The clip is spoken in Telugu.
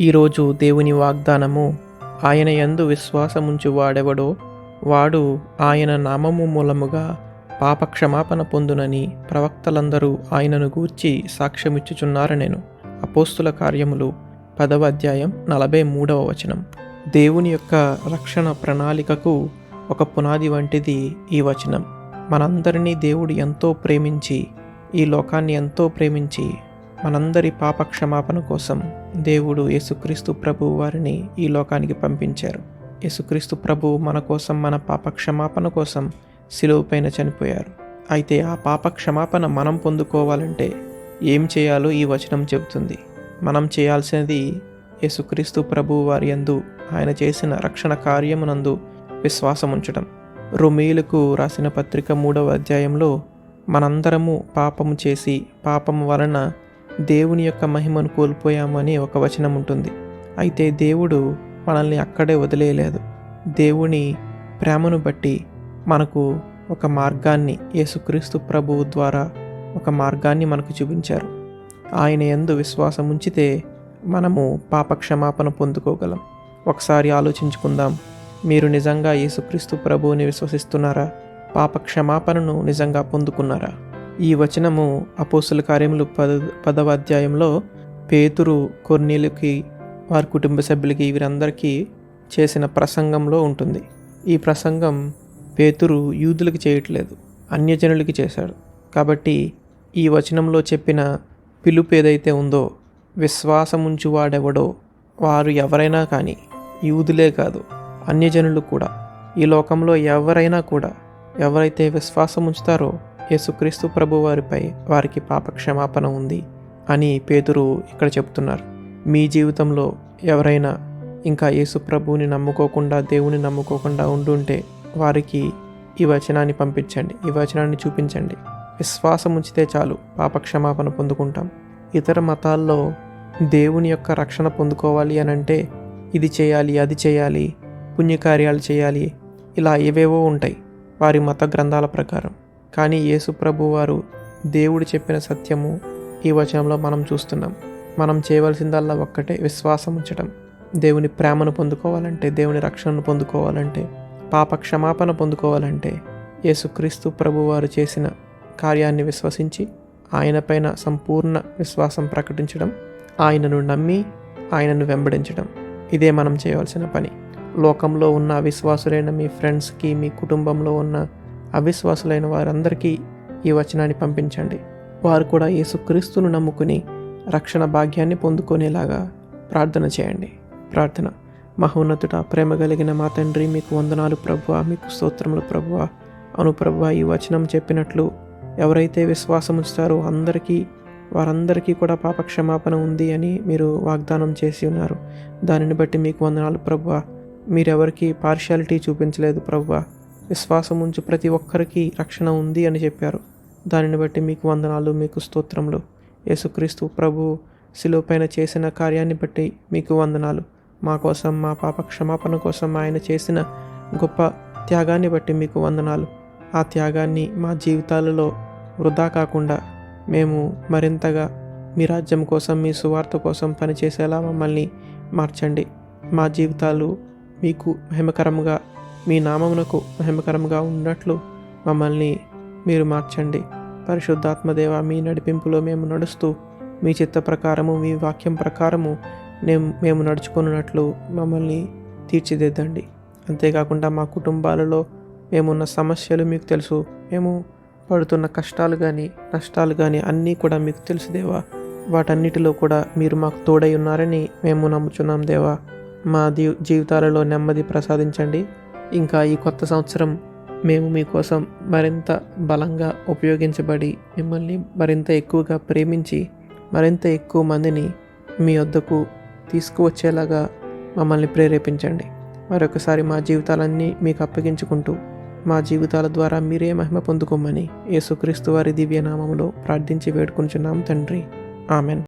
ఈరోజు దేవుని వాగ్దానము ఆయన యందు విశ్వాసముంచు వాడెవడో వాడు ఆయన నామము మూలముగా పాపక్షమాపణ పొందునని ప్రవక్తలందరూ ఆయనను గూర్చి సాక్ష్యమిచ్చుచున్నారు నేను అపోస్తుల కార్యములు పదవ అధ్యాయం నలభై మూడవ వచనం. దేవుని యొక్క రక్షణ ప్రణాళికకు ఒక పునాది వంటిది ఈ వచనం. మనందరినీ దేవుడు ఎంతో ప్రేమించి ఈ లోకాన్ని ఎంతో ప్రేమించి మనందరి పాప క్షమాపణ కోసం దేవుడు యేసుక్రీస్తు ప్రభువు వారిని ఈ లోకానికి పంపించారు. యేసుక్రీస్తు ప్రభు మన కోసం మన పాప క్షమాపణ కోసం సిలువుపైన చనిపోయారు. అయితే ఆ పాప క్షమాపణ మనం పొందుకోవాలంటే ఏం చేయాలో ఈ వచనం చెబుతుంది. మనం చేయాల్సినది యేసుక్రీస్తు ప్రభు వారి యందు ఆయన చేసిన రక్షణ కార్యమునందు విశ్వాసం ఉంచడం. రొమేలుకు రాసిన పత్రిక మూడవ అధ్యాయంలో మనందరము పాపము చేసి పాపము వలన దేవుని యొక్క మహిమను కోల్పోయామని ఒక వచనం ఉంటుంది. అయితే దేవుడు మనల్ని అక్కడే వదిలేయలేదు. దేవుని ప్రేమను బట్టి మనకు ఒక మార్గాన్ని యేసుక్రీస్తు ప్రభువు ద్వారా ఒక మార్గాన్ని మనకు చూపించారు. ఆయన ఎందు విశ్వాసం ఉంచితే మనము పాప క్షమాపణ పొందుకోగలం. ఒకసారి ఆలోచించుకుందాం. మీరు నిజంగా యేసుక్రీస్తు ప్రభువుని విశ్వసిస్తున్నారా? పాప క్షమాపణను నిజంగా పొందుకున్నారా? ఈ వచనము అపోసల కార్యములు పద పదవ అధ్యాయంలో పేతురు కొర్నీలకి వారి కుటుంబ సభ్యులకి వీరందరికీ చేసిన ప్రసంగంలో ఉంటుంది. ఈ ప్రసంగం పేతురు యూదులకి చేయట్లేదు అన్యజనులకి చేశాడు. కాబట్టి ఈ వచనంలో చెప్పిన పిలుపు ఏదైతే ఉందో విశ్వాసముంచు వాడెవడో వారు ఎవరైనా కానీ యూదులే కాదు అన్యజనులు కూడా. ఈ లోకంలో ఎవరైనా కూడా ఎవరైతే విశ్వాసం ఉంచుతారో యేసుక్రీస్తు ప్రభు వారిపై వారికి పాప క్షమాపణ ఉంది అని పేతురు ఇక్కడ చెప్తున్నారు. మీ జీవితంలో ఎవరైనా ఇంకా యేసు ప్రభువుని నమ్ముకోకుండా దేవుని నమ్ముకోకుండా ఉండుంటే వారికి ఈ వచనాన్ని పంపించండి ఈ వచనాన్ని చూపించండి. విశ్వాసం ఉంచితే చాలు పాప క్షమాపణ పొందుకుంటాం. ఇతర మతాల్లో దేవుని యొక్క రక్షణ పొందుకోవాలి అని అంటే ఇది చేయాలి అది చేయాలి పుణ్యకార్యాలు చేయాలి ఇలా ఏవేవో ఉంటాయి. వారి మత గ్రంథాల ప్రకారం. కానీ యేసుప్రభు వారు దేవుడు చెప్పిన సత్యము ఈ వచనంలో మనం చూస్తున్నాం. మనం చేయవలసిందల్లా ఒక్కటే విశ్వాసం ఉంచడం దేవుని ప్రేమను పొందుకోవాలంటే దేవుని రక్షణను పొందుకోవాలంటే పాప క్షమాపణ పొందుకోవాలంటే యేసుక్రీస్తు ప్రభు వారు చేసిన కార్యాన్ని విశ్వసించి ఆయనపైన సంపూర్ణ విశ్వాసం ప్రకటించడం ఆయనను నమ్మి ఆయనను వెంబడించడం ఇదే మనం చేయవలసిన పని. లోకంలో ఉన్న అవిశ్వాసులైన మీ ఫ్రెండ్స్కి మీ కుటుంబంలో ఉన్న అవిశ్వాసులైన వారందరికీ ఈ వచనాన్ని పంపించండి. వారు కూడా యేసుక్రీస్తును నమ్ముకుని రక్షణ భాగ్యాన్ని పొందుకునేలాగా ప్రార్థన చేయండి. ప్రార్థన. మహోన్నతుట ప్రేమ కలిగిన మా తండ్రి మీకు వందనాలు ప్రభువ మీకు స్తోత్రములు ప్రభువ. అను ప్రభువ ఈ వచనం చెప్పినట్లు ఎవరైతే విశ్వాసం ఉంచుతారో అందరికీ వారందరికీ కూడా పాప క్షమాపణ ఉంది అని మీరు వాగ్దానం చేసి ఉన్నారు. దానిని బట్టి మీకు వందనాలు ప్రభువ. మీరెవరికి పార్షాలిటీ చూపించలేదు ప్రభువ. విశ్వాసం ఉంచి ప్రతి ఒక్కరికి రక్షణ ఉంది అని చెప్పారు. దానిని బట్టి మీకు వందనాలు మీకు స్తోత్రములు. యేసుక్రీస్తు ప్రభు శిలువపైన చేసిన కార్యాన్ని బట్టి మీకు వందనాలు. మా కోసం మా పాప క్షమాపణ కోసం ఆయన చేసిన గొప్ప త్యాగాన్ని బట్టి మీకు వందనాలు. ఆ త్యాగాన్ని మా జీవితాలలో వృధా కాకుండా మేము మరింతగా మీ రాజ్యం కోసం మీ సువార్త కోసం పనిచేసేలా మమ్మల్ని మార్చండి. మా జీవితాలు మీకు మహిమకరంగా మీ నామమునకు మహిమకరంగా ఉన్నట్లు మమ్మల్ని మీరు మార్చండి. పరిశుద్ధాత్మదేవ మీ నడిపింపులో మేము నడుస్తూ మీ చిత్త ప్రకారము మీ వాక్యం ప్రకారము మేము మేము నడుచుకున్నట్లు మమ్మల్ని తీర్చిదిద్దండి. అంతేకాకుండా మా కుటుంబాలలో మేమున్న సమస్యలు మీకు తెలుసు. మేము పడుతున్న కష్టాలు కానీ నష్టాలు కానీ అన్నీ కూడా మీకు తెలుసు దేవా. వాటన్నిటిలో కూడా మీరు మాకు తోడై ఉన్నారని మేము నమ్ముచున్నాం దేవా. మా జీవితాలలో నెమ్మది ప్రసాదించండి. ఇంకా ఈ కొత్త సంవత్సరం మేము మీకోసం మరింత బలంగా ఉపయోగించబడి మిమ్మల్ని మరింత ఎక్కువగా ప్రేమించి మరింత ఎక్కువ మందిని మీ వద్దకు తీసుకువచ్చేలాగా మమ్మల్ని ప్రేరేపించండి. మరొకసారి మా జీవితాలన్నీ మీకు అప్పగించుకుంటూ మా జీవితాల ద్వారా మీరే మహిమ పొందుకోమని యేసుక్రీస్తు వారి దివ్యనామములో ప్రార్థించి వేడుకుంటున్నాం తండ్రి. ఆమెన్.